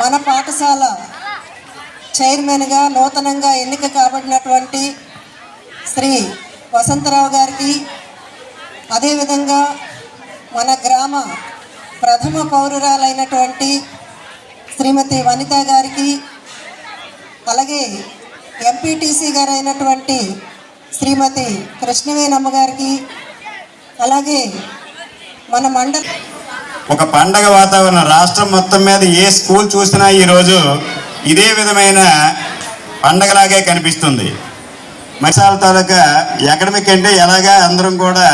మన పాఠశాల చైర్మన్గా నూతనంగా ఎన్నిక కాబడినటువంటి శ్రీ వసంతరావు గారికి అదేవిధంగా మన గ్రామ ప్రథమ పౌరురాలైనటువంటి శ్రీమతి వనిత గారికి అలాగే ఎంపీటీసీ గారైనటువంటి శ్రీమతి కృష్ణవేణమ్మ గారికి అలాగే మన మండల ఒక పండగ వాతావరణం రాష్ట్రం మొత్తం మీద ఏ స్కూల్ చూసినా ఈరోజు ఇదే విధమైన పండగలాగే కనిపిస్తుంది. మసాల తాలూకా అకాడమిక్ అంటే ఎలాగా అందరం కూడా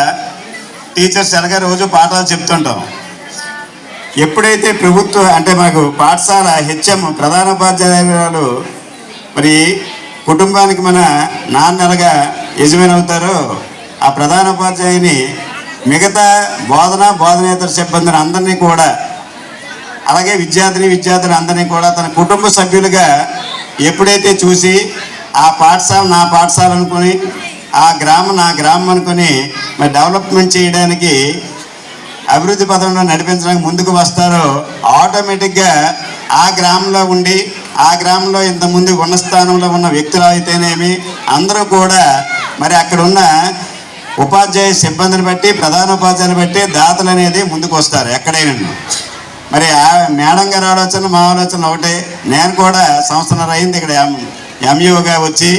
టీచర్స్ ఎలాగా రోజు పాఠాలు చెప్తుంటాం. ఎప్పుడైతే ప్రభుత్వం అంటే మాకు పాఠశాల హెచ్ఎం ప్రధానోపాధ్యాయులు మరి కుటుంబానికి మన నాన్నలుగా యజమాని అవుతారో ఆ ప్రధానోపాధ్యాయుని మిగతా బోధన బోధనేతర సిబ్బందిని అందరినీ కూడా అలాగే విద్యార్థిని విద్యార్థులు అందరినీ కూడా తన కుటుంబ సభ్యులుగా ఎప్పుడైతే చూసి ఆ పాఠశాల నా పాఠశాల అనుకుని ఆ గ్రామం నా గ్రామం అనుకుని మరి డెవలప్మెంట్ చేయడానికి అభివృద్ధి పథంలో నడిపించడానికి ముందుకు వస్తారో ఆటోమేటిక్గా ఆ గ్రామంలో ఉండి ఆ గ్రామంలో ఇంతకుముందు ఉన్న స్థానంలో ఉన్న వ్యక్తులు అయితేనేమి అందరూ కూడా మరి అక్కడ ఉన్న ఉపాధ్యాయ సిబ్బందిని బట్టి ప్రధాన ఉపాధ్యాయుని బట్టి దాతలు అనేది ముందుకు వస్తారు ఎక్కడైనా. మరి ఆ మేడం గారి ఆలోచన మా ఆలోచన ఒకటే. నేను కూడా సంవత్సరం అయింది ఇక్కడ ఎం ఎంఈఓగా వచ్చి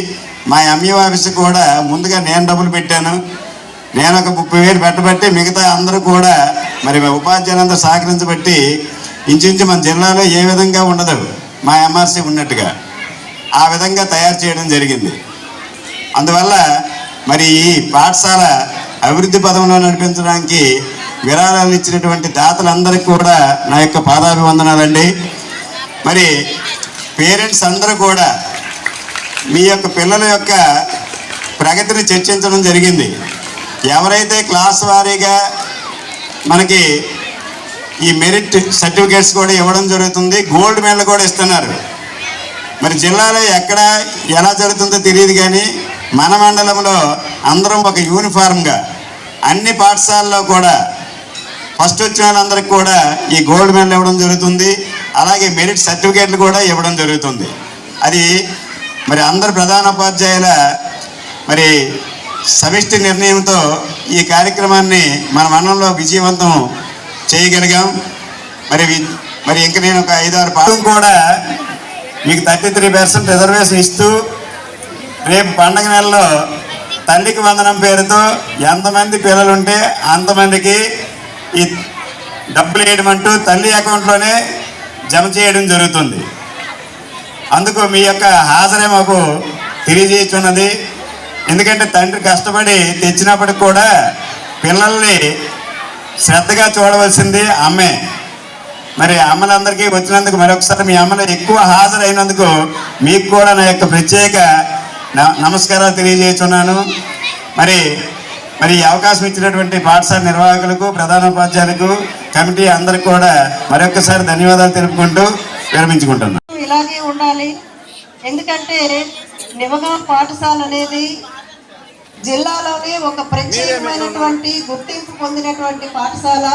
మా ఎంఈఓ ఆఫీస్కి కూడా ముందుగా నేను డబ్బులు పెట్టాను. నేను ఒక ముప్పై వేలు పెట్టబట్టి మిగతా అందరూ కూడా మరి ఉపాధ్యాయులందరూ సహకరించబట్టి ఇంచుమించు మన జిల్లాలో ఏ విధంగా ఉండదు మా ఎంఆర్సీ ఉన్నట్టుగా. ఆ విధంగా తయారు చేయడం జరిగింది. అందువల్ల మరి ఈ పాఠశాల అభివృద్ధి పదంలో నడిపించడానికి విరాళాలు ఇచ్చినటువంటి దాతలందరికీ కూడా నా యొక్క పాదాభివందనాలండి. మరి పేరెంట్స్ అందరూ కూడా మీ యొక్క పిల్లల యొక్క ప్రగతిని చర్చించడం జరిగింది. ఎవరైతే క్లాస్ వారీగా మనకి ఈ మెరిట్ సర్టిఫికేట్స్ కూడా ఇవ్వడం జరుగుతుంది గోల్డ్ మెడల్ కూడా ఇస్తున్నారు. మరి జిల్లాలో ఎక్కడ ఎలా జరుగుతుందో తెలియదు కానీ మన మండలంలో అందరం ఒక యూనిఫామ్గా అన్ని పాఠశాలల్లో కూడా ఫస్ట్ వచ్చిన వాళ్ళందరికీ కూడా ఈ గోల్డ్ మెడల్ ఇవ్వడం జరుగుతుంది. అలాగే మెరిట్ సర్టిఫికేట్లు కూడా ఇవ్వడం జరుగుతుంది. అది మరి అందరు ప్రధానోపాధ్యాయుల మరి సమిష్టి నిర్ణయంతో ఈ కార్యక్రమాన్ని మన మండలంలో విజయవంతం చేయగలిగాం. మరి మరి ఇంక నేను ఒక ఐదారు పాఠం కూడా మీకు థర్టీ త్రీ పర్సెంట్ రిజర్వేషన్ ఇస్తూ రేపు పండగ నెలలో తల్లికి వందనం పేరుతో ఎంతమంది పిల్లలు ఉంటే అంతమందికి ఈ డబ్బులు వేయడం అంటూ తల్లి అకౌంట్లోనే జమ చేయడం జరుగుతుంది. అందుకు మీ యొక్క హాజరే మాకు తెలియజేస్తున్నది ఎందుకంటే తండ్రి కష్టపడి తెచ్చినప్పటికి కూడా పిల్లల్ని శ్రద్ధగా చూడవలసింది అమ్మే. మరి అమ్మలందరికీ వచ్చినందుకు మరొకసారి మీ అమ్మలు ఎక్కువ హాజరైనందుకు మీకు కూడా నా యొక్క ప్రత్యేక నమస్కారాలు తెలియజేస్తున్నాను. మరి మరి ఈ అవకాశం ఇచ్చినటువంటి పాఠశాల నిర్వాహకులకు ప్రధానోపాధ్యాయులకు కమిటీ అందరికి కూడా మరొకసారి ధన్యవాదాలు తెలుపుకుంటూ విరమించుకుంటున్నాను. ఇలాగే ఉండాలి. ఎందుకంటే నివగా పాఠశాల అనేది జిల్లాలోనే ఒక ప్రత్యేకమైనటువంటి గుర్తింపు పొందినటువంటి పాఠశాల.